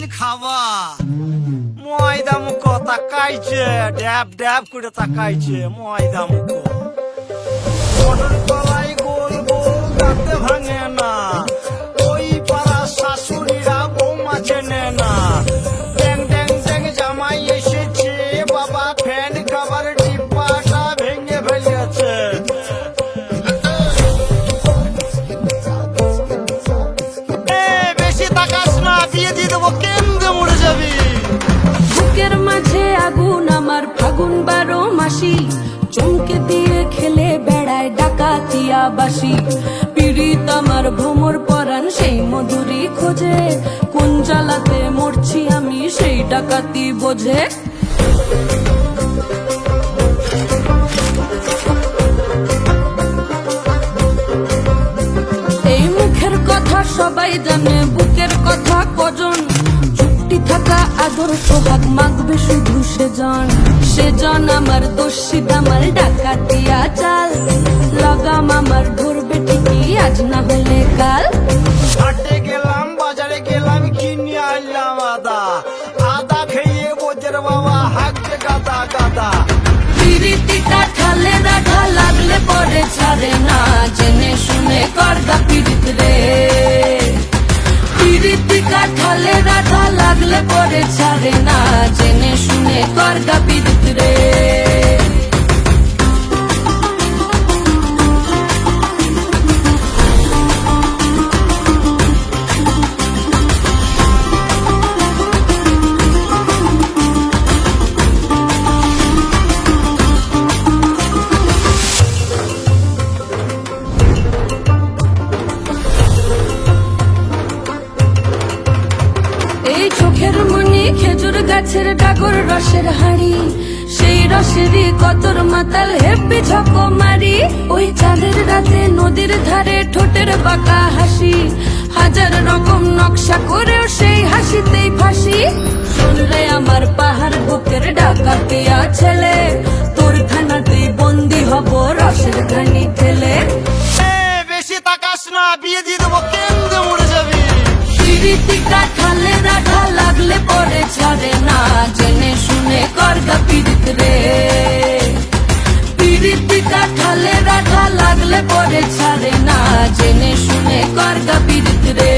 কিল খাওয়া। ময়দা মুখ তাকাইছে, ড্যাব ড্যাব করে তাকাইছে, ময়দা মুখ। মটর কলাই গোল গোল ভাঙে না। আগুন আমার ফাগুন বারো মাসি। চমকে দিয়ে খেলে বেড়ায় ডাকাতিয়া বাসি। পীড়িত আমার ভ্রমর পরাণ সেই মধুরি খোঁজে। কোন জ্বালাতে মরছি আমি সেই ডাকাতি বোঝে। এই মুখের কথা সবাই জানে, বুকের কথা কজন। চুপটি থাকা আদর সোহাগ মাগবে শুধু সেজন। সেজন আমার দোষী দামাল ডাকাতিয়া শুনে করগা গাছের ডাগর রসের হাড়ি সেই রসেরই কতর মাতাল হেপি ঝক মারি। ওই চাঁদের রাতে নদীর ধারে ঠোঁটের বাঁকা হাসি হাজার রকম নকশা করেও সেই হাসিতেই ফাঁসি। শুনলে আমার পাহাড় বুকের ডাকাতিয়া ছেলে তোর খানাতেই বন্দি হব রসের খানি ঠেলে। বেশি তাকাস না বিয়ে দিয়ে দেবো কেন্দ্রে মরে যাবি। ঠালে রাধা লাগলে পরে ছাড়ে না, জেনে শুনে করগা পীড়িত রে। পিরিতিকা ঠালে রাখা লাগলে পরে ছাড়ে না, জেনে শুনে করগা পীড়িত রে।